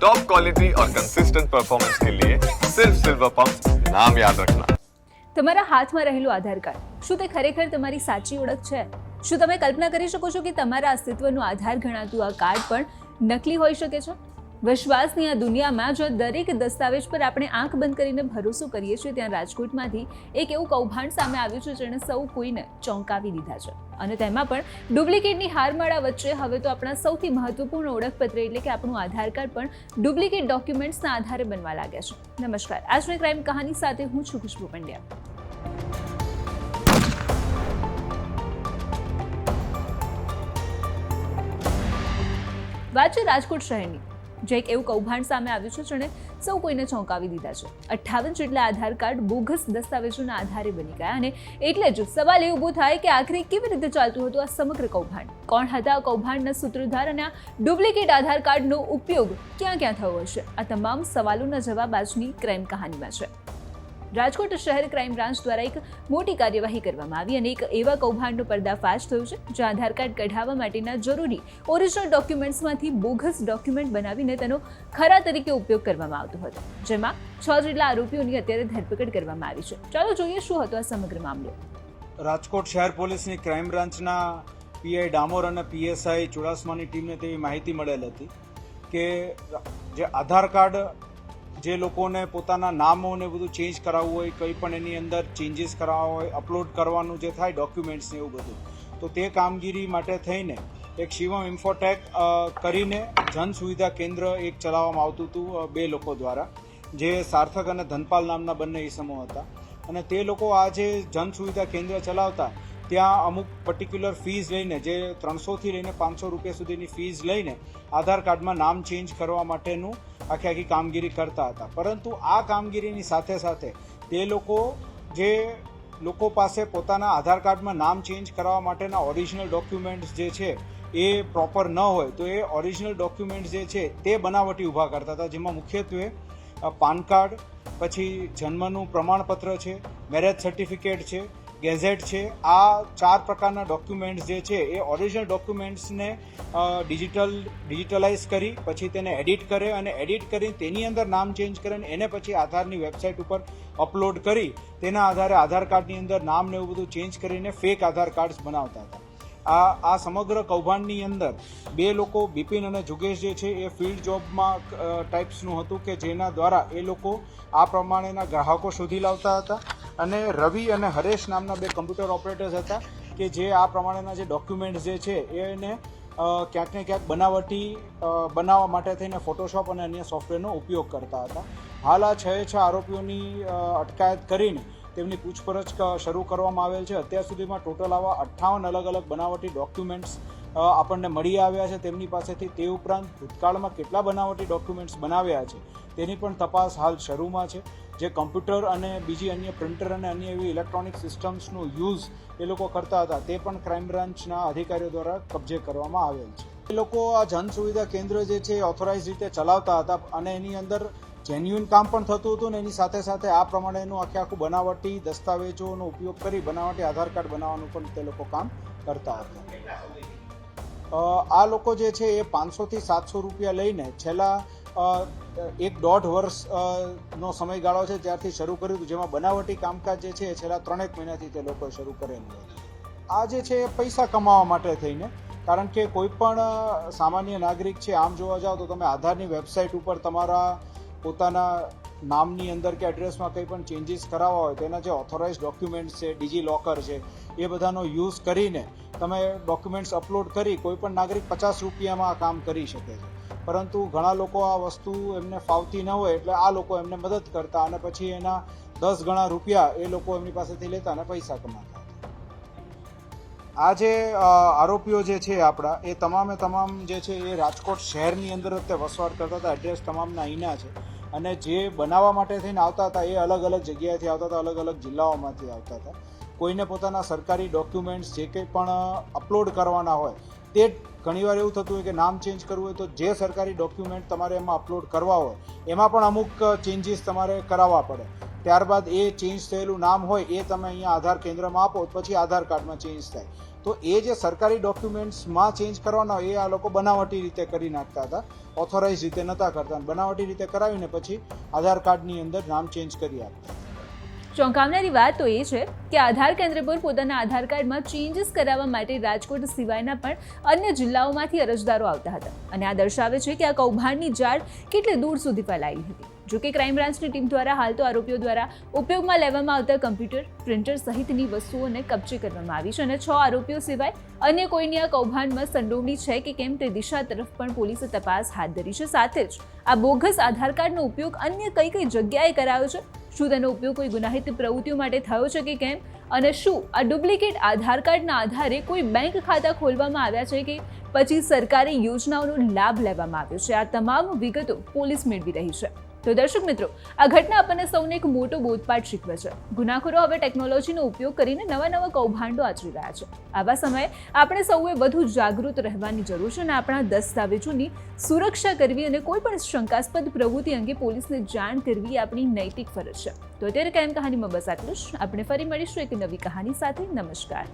Top quality और consistent performance के लिए सिर्फ सिल्वर पंप नाम याद रखना તમારા હાથમાં રહેલું આધાર કાર્ડ શું તે ખરેખર તમારી સાચી ઓળખ છે શું તમે કલ્પના કરી શકો છો કે તમારા અસ્તિત્વનો આધાર ગણાતું આ કાર્ડ પણ નકલી હોઈ શકે છે વિશ્વાસની આ દુનિયામાં જો દરેક દસ્તાવેજ પર આપણે આંખ બંધ કરીને ભરોસો કરીએ છીએ, ત્યાં રાજકોટમાંથી એક એવું કૌભાંડ સામે આવ્યું છે, જેણે સૌ કોઈને ચોંકાવી દીધા છે. અને તેમાં પણ ડુપ્લિકેટની હારમાળા વચ્ચે હવે તો આપણા સૌથી મહત્વપૂર્ણ ઓળખપત્ર એટલે કે આપણું આધાર કાર્ડ પણ ડુપ્લિકેટ ડોક્યુમેન્ટ્સના આધારે બનવા લાગ્યા છે. નમસ્કાર. આજની ક્રાઇમ કહાની સાથે હું છું ખુશ્બુ પંડ્યા. વાત છે રાજકોટ શહેરની. જે એક એવું કૌભાંડ સામે આવ્યું છે જેણે સૌ કોઈને ચોંકાવી દીધા છે. અઠ્ઠાવન જેટલા આધાર કાર્ડ બોગસ દસ્તાવેજોના આધારે બની ગયા અને એટલે જ સવાલ એ ઊભો થાય કે આખરે કેવી રીતે ચાલતું હતું આ સમગ્ર કૌભાંડ? કોણ હતા આ કૌભાંડના સૂત્રધાર અને આ ડુપ્લિકેટ આધાર કાર્ડનો ઉપયોગ ક્યાં ક્યાં થયો હશે? આ તમામ સવાલોના જવાબ આજની ક્રાઇમ કહાનીમાં છે. રાજકોટ શહેર ક્રાઇમ બ્રાન્ચ દ્વારા એક મોટી કાર્યવાહી કરવામાં આવી અને એક એવા કૌભાંડનો પર્દાફાશ થયો છે, જ્યાં આધાર કાર્ડ કઢાવવા માટેના જરૂરી ઓરિજિનલ ડોક્યુમેન્ટ્સમાંથી બોગસ ડોક્યુમેન્ટ બનાવીને તેનો ખરા તરીકે ઉપયોગ કરવામાં આવતો હતો. જેમાં છ જેટલા આરોપીઓની અત્યારે ધરપકડ કરવામાં આવી છે. ચાલો જોઈએ શું હતો આ સમગ્ર મામલો. રાજકોટ શહેર પોલીસની ક્રાઇમ બ્રાન્ચના પીઆઈ ડામોર અને પીએસઆઈ ચુડાસમાની ટીમને તેવી માહિતી મળેલ હતી કે જે આધાર કાર્ડ જે લોકોને પોતાના નામો ને બધું ચેન્જ કરાવવું હોય, કંઈ પણ એની અંદર ચેન્જીસ કરાવવા હોય અપલોડ કરવાનું જે થાય ડોક્યુમેન્ટ્સ ને એવું બધું. તો તે કામગીરી માટે થઈને એક શિવમ ઇન્ફોટેક કરીને જન સુવિધા કેન્દ્ર એક ચલાવવામાં આવતું હતું બે લોકો દ્વારા, જે સાર્થક અને ધનપાલ નામના બંને ઇસમો હતા. અને તે લોકો આ જે જન સુવિધા કેન્દ્ર ચલાવતા, ત્યાં અમુક પર્ટિક્યુલર ફીઝ લઈને, જે ત્રણસોથી લઈને પાંચસો રૂપિયા સુધીની ફીઝ લઈને, આધાર કાર્ડમાં નામ ચેન્જ કરવા માટેનું આખી આખી કામગીરી કરતા હતા. પરંતુ આ કામગીરીની સાથે સાથે તે લોકો જે લોકો પાસે પોતાના આધાર કાર્ડમાં નામ ચેન્જ કરવા માટેના ઓરિજિનલ ડોક્યુમેન્ટ્સ જે છે એ પ્રોપર ન હોય, તો એ ઓરિજિનલ ડોક્યુમેન્ટ્સ જે છે તે બનાવટી ઊભા કરતા હતા. જેમાં મુખ્યત્વે પાન કાર્ડ, પછી જન્મનું પ્રમાણપત્ર છે, મેરેજ સર્ટિફિકેટ છે ગેઝેટ છે. આ ચાર પ્રકારના ડોક્યુમેન્ટ્સ જે છે, એ ઓરિજિનલ ડોક્યુમેન્ટ્સને ડિજિટલ ડિજિટલાઇઝ કરી, પછી તેને એડિટ કરે અને એડિટ કરી તેની અંદર નામ ચેન્જ કરે અને એને પછી આધારની વેબસાઇટ ઉપર અપલોડ કરી, તેના આધારે આધાર કાર્ડની અંદર નામ ને એવું બધું ચેન્જ કરીને ફેક આધાર કાર્ડ્સ બનાવતા હતા. આ આ સમગ્ર કૌભાંડની અંદર બે લોકો બિપિન અને જુગેશ જે છે એ ફિલ્ડ જોબમાં ટાઈપ્સનું હતું કે જેના દ્વારા એ લોકો આ પ્રમાણેના ગ્રાહકો શોધી લાવતા હતા. અને રવિ અને હરેશ નામના બે કમ્પ્યુટર ઓપરેટર્સ હતા કે જે આ પ્રમાણેના જે ડોક્યુમેન્ટ્સ જે છે એને ક્યાંક ને ક્યાંક બનાવટી બનાવવા માટે થઈને ફોટોશોપ અને અન્ય સોફ્ટવેરનો ઉપયોગ કરતા હતા. હાલ આ છ છ આરોપીઓની અટકાયત કરીને તેમની પૂછપરછ શરૂ કરવામાં આવેલ છે. અત્યાર સુધીમાં ટોટલ આવા અઠ્ઠાવન અલગ અલગ બનાવટી ડોક્યુમેન્ટ્સ આપણને મળી આવ્યા છે. તેમની પાસેથી તે ઉપરાંત ભૂતકાળમાં કેટલા બનાવટી ડોક્યુમેન્ટ્સ બનાવ્યા છે, તેની પણ તપાસ હાલ શરૂમાં છે. જે કમ્પ્યુટર અને બીજી અન્ય પ્રિન્ટર અને અન્ય એવી ઇલેક્ટ્રોનિક સિસ્ટમ્સનો યુઝ એ લોકો કરતા હતા. તે પણ ક્રાઇમ બ્રાન્ચના અધિકારીઓ દ્વારા કબજે કરવામાં આવેલ છે. એ લોકો આ જન સુવિધા કેન્દ્ર જે છે ઓથોરાઇઝ રીતે ચલાવતા હતા અને એની અંદર જેન્યુઇન કામ પણ થતું હતું ને એની સાથે સાથે આ પ્રમાણેનું આખે આખું બનાવટી દસ્તાવેજોનો ઉપયોગ કરી બનાવટી આધાર કાર્ડ બનાવવાનું પણ તે લોકો કામ કરતા હતા. આ લોકો જે છે એ પાંચસોથી સાતસો રૂપિયા લઈને છેલ્લા એક દોઢ વર્ષ નો સમયગાળો છે ત્યારથી શરૂ કર્યું જેમાં બનાવટી કામકાજ જે છે એ છેલ્લા ત્રણેક મહિનાથી તે લોકોએ શરૂ કરેલું આ જે છે એ પૈસા કમાવા માટે થઈને, કારણ કે કોઈ પણ સામાન્ય નાગરિક છે, આમ જોવા જાઓ તો તમે આધારની વેબસાઇટ ઉપર તમારા પોતાના નામની અંદર કે એડ્રેસમાં કંઈ પણ ચેન્જીસ કરાવવા હોય, તેના જે ઓથોરાઇઝ ડોક્યુમેન્ટ્સ છે ડીજી લોકર છે, એ બધાનો યુઝ કરીને તમે ડોક્યુમેન્ટ્સ અપલોડ કરી કોઈ પણ નાગરિક પચાસ રૂપિયામાં આ કામ કરી શકે છે. પરંતુ ઘણા લોકો આ વસ્તુ એમને ફાવતી ન હોય એટલે આ લોકો એમને મદદ કરતા અને પછી એના દસ ગણા રૂપિયા એ લોકો એમની પાસેથી લેતા અને પૈસા કમાતા. આ જે આરોપીઓ જે છે આપણા, એ તમામે તમામ જે છે એ રાજકોટ શહેરની અંદર જ તે વસવાટ કરતા હતા. એડ્રેસ તમામના અહીંના છે. અને જે બનાવવા માટે થઈને આવતા હતા એ અલગ અલગ જગ્યાએથી આવતા હતા, અલગ અલગ જિલ્લાઓમાંથી આવતા હતા. કોઈને પોતાના સરકારી ડોક્યુમેન્ટ્સ જે કંઈ પણ અપલોડ કરવાના હોય, તે ઘણીવાર એવું થતું હોય કે નામ ચેન્જ કરવું હોય તો જે સરકારી ડોક્યુમેન્ટ તમારે એમાં અપલોડ કરવા હોય, એમાં પણ અમુક ચેન્જીસ તમારે કરાવવા પડે. ત્યારબાદ એ ચેન્જ થયેલું નામ હોય એ તમે અહીંયા આધાર કેન્દ્રમાં આપો, પછી આધાર કાર્ડમાં ચેન્જ થાય. તો એ જે સરકારી ડોક્યુમેન્ટ્સમાં ચેન્જ કરવાના હોય એ આ લોકો બનાવટી રીતે કરી નાખતા હતા. ઓથોરાઇઝ રીતે નહોતા કરતા બનાવટી રીતે કરાવીને પછી આધાર કાર્ડની અંદર નામ ચેન્જ કરી આપતા. ચોંકાવનારી વાત તો એ છે કે આધાર કેન્દ્ર પર પોતાના આધાર કાર્ડમાં ચેન્જીસ કરાવવા માટે રાજકોટ સિવાયના પણ અન્ય જિલ્લાઓમાંથી અરજદારો આવતા હતા. અને આ દર્શાવે છે કે આ કૌભાંડની જાળ કેટલી દૂર સુધી ફેલાયેલી હતી. જો કે ક્રાઇમ બ્રાન્ચની ટીમ દ્વારા હાલ તો આરોપીઓ દ્વારા ઉપયોગમાં લેવામાં આવતા કમ્પ્યુટર પ્રિન્ટર સહિતની વસ્તુઓને કબજે કરવામાં આવી છે અને છ આરોપીઓ સિવાય અન્ય કોઈની આ કૌભાંડમાં સંડોવણી છે કે કેમ તે દિશા તરફ પણ પોલીસે તપાસ હાથ ધરી છે. સાથે જ આ બોગસ આધાર કાર્ડનો ઉપયોગ અન્ય કઈ કઈ જગ્યાએ કરાયો છે? શું તેનો ઉપયોગ કોઈ ગુનાહિત પ્રવૃત્તિઓ માટે થયો છે કે કેમ? અને શું આ ડુપ્લિકેટ આધાર કાર્ડના આધારે કોઈ બેંક ખાતા ખોલવામાં આવ્યા છે કે પછી સરકારી યોજનાઓનો લાભ લેવામાં આવ્યો છે? આ તમામ વિગતો પોલીસ મેળવી રહી છે. તો દર્શક મિત્રો, આ ઘટના આપણને સૌને એક મોટો બોધપાઠ શીખવે છે. ગુનાખોરો હવે ટેકનોલોજીનો ઉપયોગ કરીને નવા નવા કૌભાંડો આચરી રહ્યા છે. આવા સમયે આપણે સૌએ વધુ જાગૃત રહેવાની જરૂર છે અને આપણા દસ્તાવેજોની સુરક્ષા કરવી અને કોઈ પણ શંકાસ્પદ પ્રવૃત્તિ અંગે પોલીસને જાણ કરવી આપણી નૈતિક ફરજ છે. તો અત્યારે કાયમ કહાનીમાં બસ આટલું જ. આપણે ફરી મળીશું એક નવી કહાની સાથે. નમસ્કાર.